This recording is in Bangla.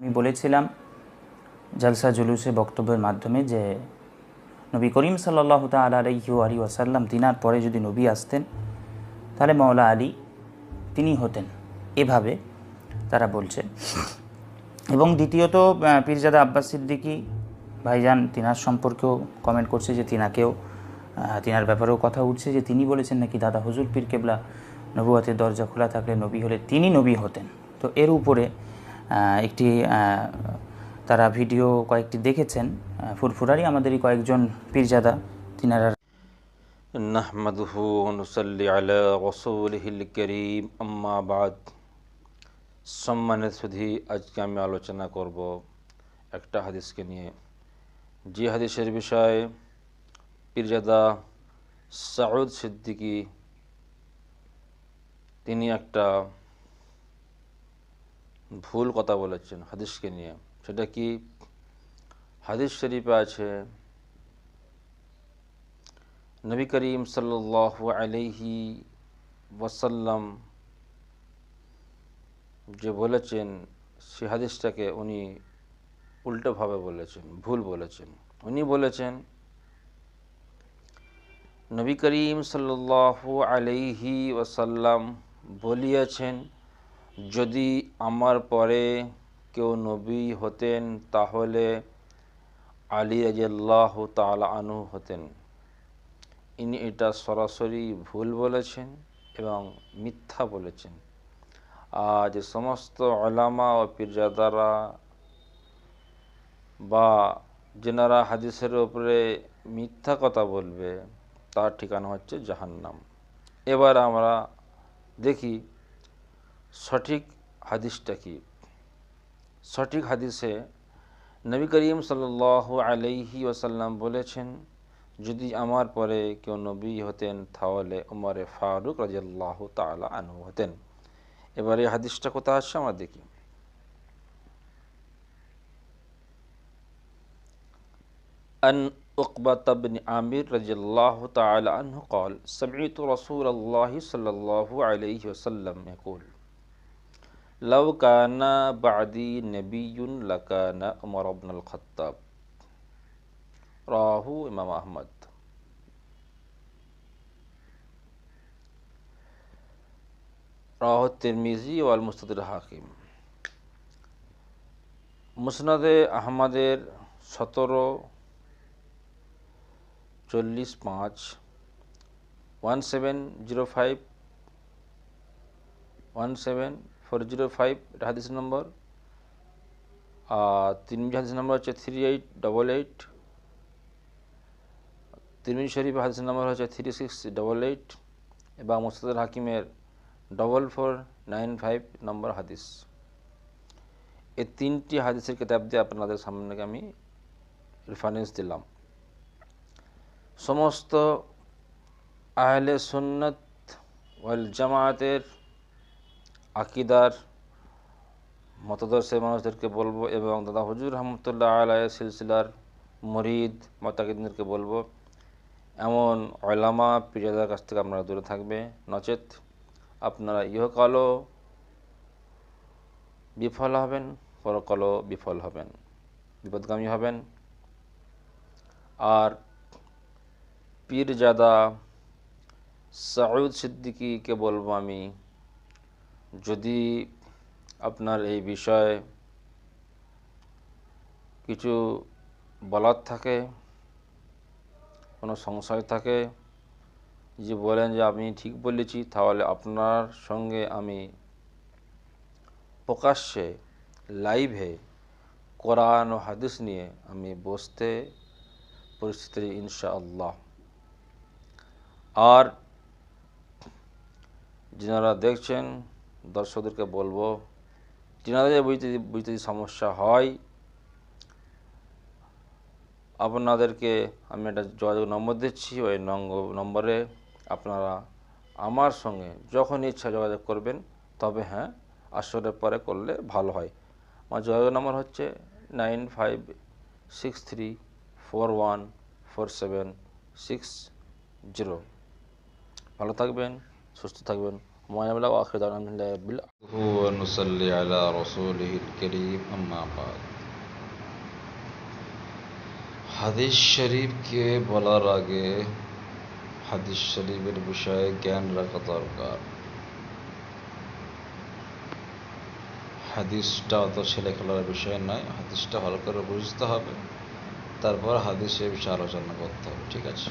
আমি বলেছিলাম জালসা জুলুসে বক্তব্যের মাধ্যমে যে নবী করিম সাল্লাহ তাল আলহি আলী ওয়াসাল্লাম তিনার পরে যদি নবী আসতেন, তাহলে মৌলা আলী তিনি হতেন। এভাবে তারা বলছেন এবং দ্বিতীয়ত পীরজাদা আব্বাস সিদ্দিকী ভাইজান তিনার সম্পর্কেও কমেন্ট করছে যে তিনাকেও তিনার ব্যাপারেও কথা উঠছে যে তিনি বলেছেন নাকি দাদা হুজুর পীর কেবলা নবুয়াতের দরজা খোলা থাকলে নবী হলে তিনি নবী হতেন। তো এর উপরে একটি তারা ভিডিও কয়েকটি দেখেছেন। ফুরফুরারই আমাদেরই কয়েকজন পীরজাদা, তিনারা নাহমাদুহু অনুসল্লি আলা রসুলহিল করিম আম্মাবাদ সম্মানের সুধি আজকে আমি আলোচনা করব একটা হাদিসকে নিয়ে। যে হাদিসের বিষয়ে পীরজাদা সাউদ সিদ্দিকী, তিনি একটা ভুল কথা বলেছেন হাদিসকে নিয়ে। সেটা কি? হাদিস শরীফে আছে, নবী করিম সাল্লাহ আলাইহি ওয়াসাল্লাম যে বলেছেন, সে হাদিসটাকে উনি উল্টোভাবে বলেছেন, ভুল বলেছেন। উনি বলেছেন, নবী করিম সাল্লাহ আলাইহি ওয়াসাল্লাম বলিয়াছেন যদি আমার পরে কেউ নবী হতেন, তাহলে আলী রাজিয়াল্লাহ তালা আনু হতেন। ইনি এটা সরাসরি ভুল বলেছেন এবং মিথ্যা বলেছেন। আর যে সমস্ত আলামা ও পীরজাদারা বা যেনারা হাদিসের ওপরে মিথ্যা কথা বলবে, তার ঠিকানা হচ্ছে জাহান্নাম। এবার আমরা দেখি সঠিক হাদিসটা কি সঠিক হাদিসে নবী করিম সাল্লাহ আলাইহি ওয়াসাল্লাম বলেছেন যদি আমার পরে কেউ নবী হতেন তাহলে উমরে ফারুক রাজিয়াল্লাহ তালা আনু হতেন এবারে হাদিসটা কোথায় আসছে আমরা দেখি أن عقبة بن عامر رضي الله تعالى عنه قال سمعت رسول الله صلى الله عليه وسلم يقول لو كان بعدي نبي لكان عمر بن الخطاب রাহু ইমাম আহমদ রাহ তিরমিজি ওয়াল মুস্তাদুল হাকিম মুসনাদে আহমদের সতেরো চল্লিশ পাঁচ one seven zero five one seven four zero five, এটা হাদিস নম্বর। আর তিন হাদিস নম্বর হচ্ছে three eight double eight Tirmidhi Sharif হাদিস নম্বর হচ্ছে থ্রি সিক্স ডবল এইট এবং মুস্তাদ হাকিমের ডবল ফোর নাইন ফাইভ নম্বর হাদিস। এই তিনটি হাদিসের কিতাব দিয়ে আপনাদের সামনে আমি রেফারেন্স দিলাম। সমস্ত আহলে সুন্নত ওয়াল জামায়াতের আকিদার মতদর্শের মানুষদেরকে বলব এবং দাদা হজুর রহমতুল্লাহ আলাই সিলসিলার মরিদ, মতাকিদদেরকে বলব, এমন অলামা পিজাদার কাছ থেকে আপনারা দূরে থাকবে। নচেত আপনারা ইহকালও বিফল হবেন, পরকালও বিফল হবেন, বিপদগামী হবেন। আর পীরজাদা সাউদ সিদ্দিকীকে বলব আমি যদি আপনার এই বিষয়ে কিছু বলার থাকে, কোনো সংশয় থাকে, যে বলেন যে আপনি ঠিক বলেছি, তাহলে আপনার সঙ্গে আমি প্রকাশ্যে লাইভে কোরআন ও হাদিস নিয়ে আমি বসতে পরিস্থিতি ইনশাআল্লাহ। আর যারা দেখছেন দর্শকদেরকে বলব যেনাদের বুঝতে বুঝতে যদি সমস্যা হয়, আপনাদেরকে আমি একটা যোগাযোগ নম্বর দিচ্ছি, ওই নম্বরে আপনারা আমার সঙ্গে যখন ইচ্ছা যোগাযোগ করবেন, তবে হ্যাঁ আসরের পরে করলে ভালো হয়। আমার যোগাযোগ নম্বর হচ্ছে nine five six three four one four seven six zero. ভালো থাকবেন, সুস্থ থাকবেন। মহানামলা আখির দাওয়ানা আলহামদুলিল্লাহি রাব্বিল ونصلي على رسوله الكريم أما بعد হাদিস শরীফকে বলার আগে হাদিস শরীফের বিষয়ে জ্ঞান রাখা দরকার হাদিসটা অত ছেলে খেলার বিষয় নয় হাদিসটা ভালো করে বুঝতে হবে তারপর হাদিসের বিষয়ে আলোচনা করতে হবে ঠিক আছে